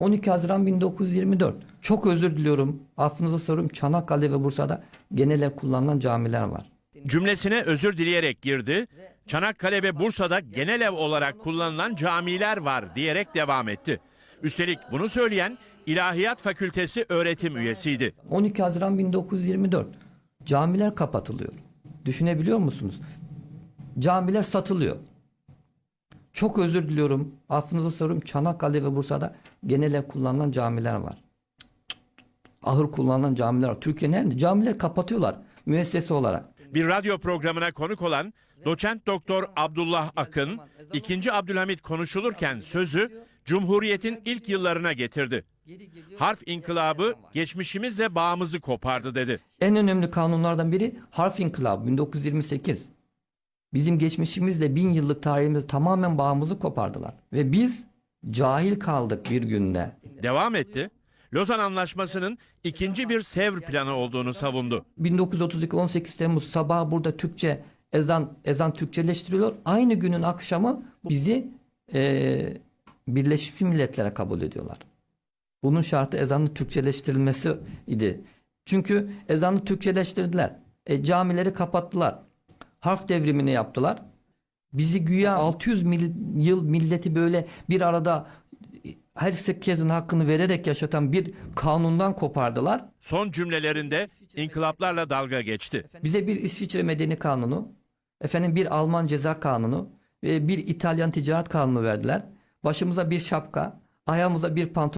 12 Haziran 1924. Çok özür diliyorum. Affınıza soruyorum. Çanakkale ve Bursa'da genel kullanılan camiler var. Cümlesine özür dileyerek girdi. Çanakkale ve Bursa'da genel ev olarak kullanılan camiler var diyerek devam etti. Üstelik bunu söyleyen İlahiyat Fakültesi öğretim üyesiydi. 12 Haziran 1924. Camiler kapatılıyor. Düşünebiliyor musunuz? Camiler satılıyor. Çok özür diliyorum. Affınıza soruyorum. Çanakkale ve Bursa'da genel ev kullanılan camiler var. Ahır kullanılan camiler var. Türkiye'nin her camiler kapatıyorlar müessese olarak. Bir radyo programına konuk olan doçent doktor Abdullah Akın, 2. Abdülhamit konuşulurken sözü Cumhuriyet'in ilk yıllarına getirdi. Harf inkılabı geçmişimizle bağımızı kopardı dedi. En önemli kanunlardan biri Harf İnkılabı 1928. Bizim geçmişimizle bin yıllık tarihimizle tamamen bağımızı kopardılar. Ve biz cahil kaldık bir günde. Devam etti. Lozan Anlaşması'nın ikinci bir Sevr planı olduğunu savundu. 1932 18 Temmuz sabahı burada Türkçe ezan ezan Türkçeleştiriliyor. Aynı günün akşamı bizi eee Birleşmiş Milletler'e kabul ediyorlar. Bunun şartı ezanın Türkçeleştirilmesi idi. Çünkü ezanı Türkçeleştirdiler. E, camileri kapattılar. Harf devrimini yaptılar. Bizi güya 600 mil- yıl milleti böyle bir arada herkesin hakkını vererek yaşatan bir kanundan kopardılar. Son cümlelerinde inkılaplarla dalga geçti. Bize bir İsviçre Medeni Kanunu, efendim bir Alman Ceza Kanunu ve bir İtalyan Ticaret Kanunu verdiler. Başımıza bir şapka, ayağımıza bir pantolon